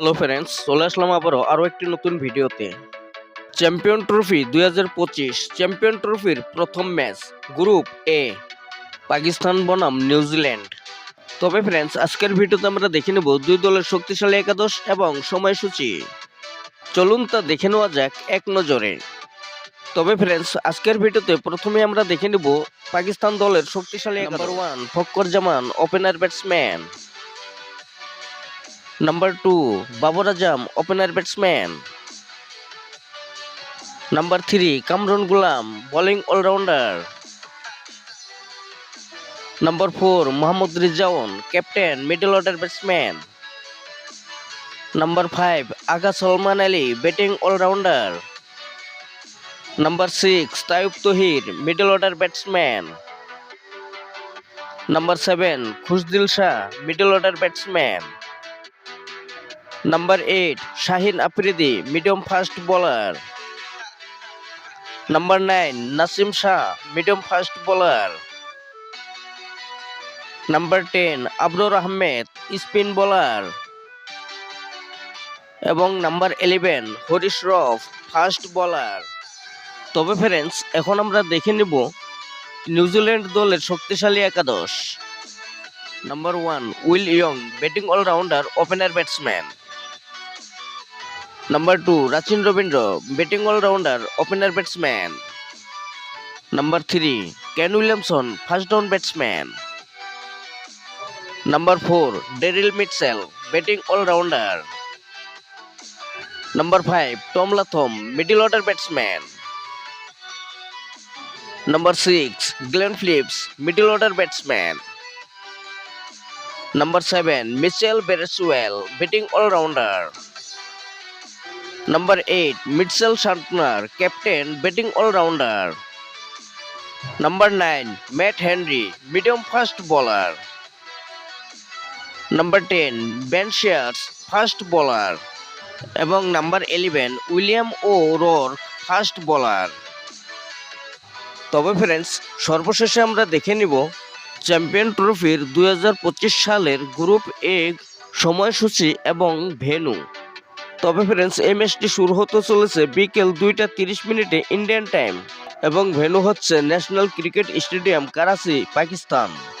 Hello friends চলে আসলাম আবারও আরও একটি নতুন ভিডিওতে। চ্যাম্পিয়ন ট্রফি দুই হাজার পঁচিশ চ্যাম্পিয়ন ট্রফির প্রথম ম্যাচ গ্রুপ এ পাকিস্তান বনাম নিউজিল্যান্ড। তবে ফ্রেন্ডস আজকের ভিডিওতে আমরা দেখে নেব দুই দলের শক্তিশালী একাদশ এবং সময়সূচি। চলুন তা দেখে নেওয়া যাক এক নজরে। তবে ফ্রেন্ডস আজকের ভিডিওতে প্রথমে আমরা দেখে নেব পাকিস্তান দলের শক্তিশালী number one Fakhar Zaman opener batsman number two Babar Azam opener batsman number three Kamran Ghulam bowling allrounder number four Mohammad Rizwan captain middle order batsman number five Agha Salman Ali batting allrounder number six Tayyab Tahir middle order batsman number seven Khushdil Shah middle order batsman number eight Shaheen Afridi medium fast bowler number nine Naseem Shah medium fast bowler number ten Abrar Ahmed spin bowler এবং number eleven Haris Rauf fast bowler তবে friends এখন আমরা দেখে নেব New Zealand দলের শক্তিশালী একাদশ। Number one Will Young batting allrounder opener batsman number two Rachin Ravindra batting allrounder opener batsman number three Kane Williamson first down batsman number four Daryl Mitchell batting allrounder number five Tom Latham middle order batsman number six Glenn Phillips middle order batsman number seven Michael Bracewell batting allrounder number eight Mitchell Santner captain batting allrounder number nine Matt Henry medium fast bowler number ten Ben Sears fast bowler এবং number eleven William O'Rourke fast bowler তবে friends সর্বশেষে আমরা দেখে নিব champion ট্রফির দুই হাজার পঁচিশ সালের গ্রুপ এ সময়সূচি এবং ভেন্যু। তবে ফ্রেন্ডস এই ম্যাচটি শুরু হতে চলেছে বিকেল দুইটা তিরিশ মিনিটে ইন্ডিয়ান টাইম এবং ভেন্যু হচ্ছে National Cricket Stadium, Karachi, Pakistan.